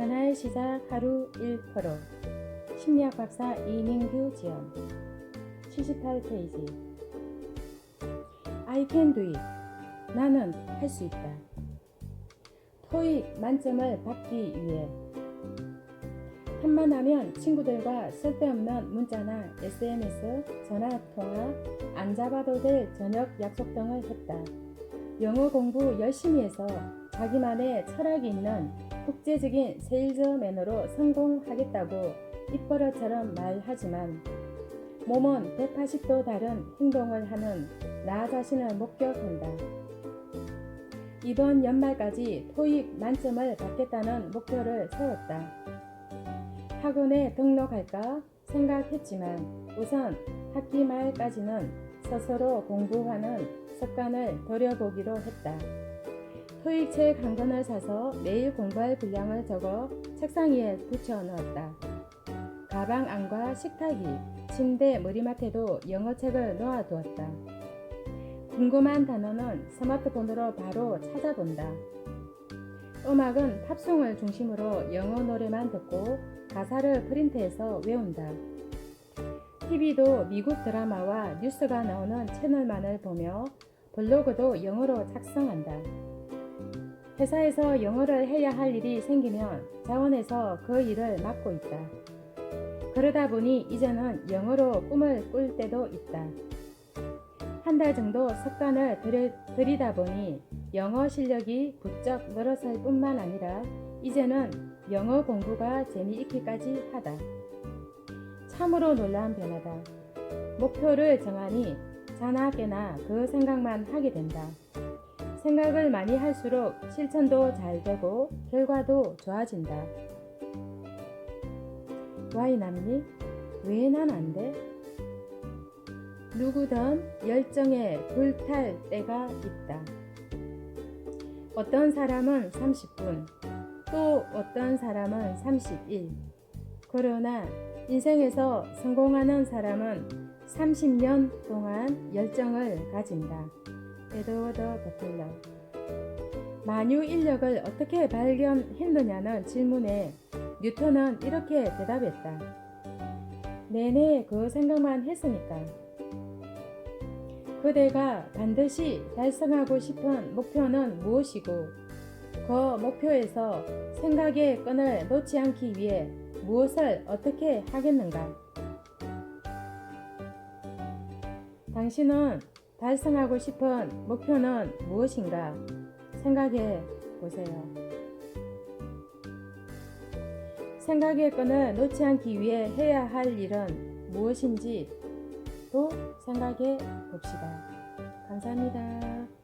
변화의 시작 하루 1%. 심리학 박사 이민규 지연. 78페이지. I can do it. 나는 할 수 있다. 토익 만점을 받기 위해 한만하면 친구들과 쓸데없는 문자나 SMS, 전화통화, 안 잡아도 될 저녁 약속 등을 했다. 영어 공부 열심히 해서 자기만의 철학이 있는 국제적인 세일즈맨으로 성공하겠다고 입버릇처럼 말하지만 몸은 180도 다른 행동을 하는 나 자신을 목격한다. 이번 연말까지 토익 만점을 받겠다는 목표를 세웠다. 학원에 등록할까 생각했지만 우선 학기 말까지는 스스로 공부하는 습관을 들여보기로 했다. 토익책 한 권을 사서 매일 공부할 분량을 적어 책상 위에 붙여 넣었다. 가방 안과 식탁 위, 침대 머리맡에도 영어책을 놓아두었다. 궁금한 단어는 스마트폰으로 바로 찾아본다. 음악은 팝송을 중심으로 영어 노래만 듣고 가사를 프린트해서 외운다. TV도 미국 드라마와 뉴스가 나오는 채널만을 보며 블로그도 영어로 작성한다. 회사에서 영어를 해야 할 일이 생기면 자원에서 그 일을 맡고 있다. 그러다 보니 이제는 영어로 꿈을 꿀 때도 있다. 한 달 정도 습관을 들여, 들이다 보니 영어 실력이 부쩍 늘어설 뿐만 아니라 이제는 영어 공부가 재미있기까지 하다. 참으로 놀라운 변화다. 목표를 정하니 자나 깨나 그 생각만 하게 된다. 생각을 많이 할수록 실천도 잘 되고 결과도 좋아진다. 와이 남니? 왜 난 안 돼? 누구든 열정에 불탈 때가 있다. 어떤 사람은 30분, 또 어떤 사람은 31. 그러나 인생에서 성공하는 사람은 30년 동안 열정을 가진다. 에드워드 버틀러. 만유 인력을 어떻게 발견했느냐는 질문에 뉴턴은 이렇게 대답했다. 내내 그 생각만 했으니까. 그대가 반드시 달성하고 싶은 목표는 무엇이고, 그 목표에서 생각의 끈을 놓지 않기 위해 무엇을 어떻게 하겠는가? 당신은 달성하고 싶은 목표는 무엇인가? 생각해 보세요. 생각의 끈을 놓지 않기 위해 해야 할 일은 무엇인지 또 생각해 봅시다. 감사합니다.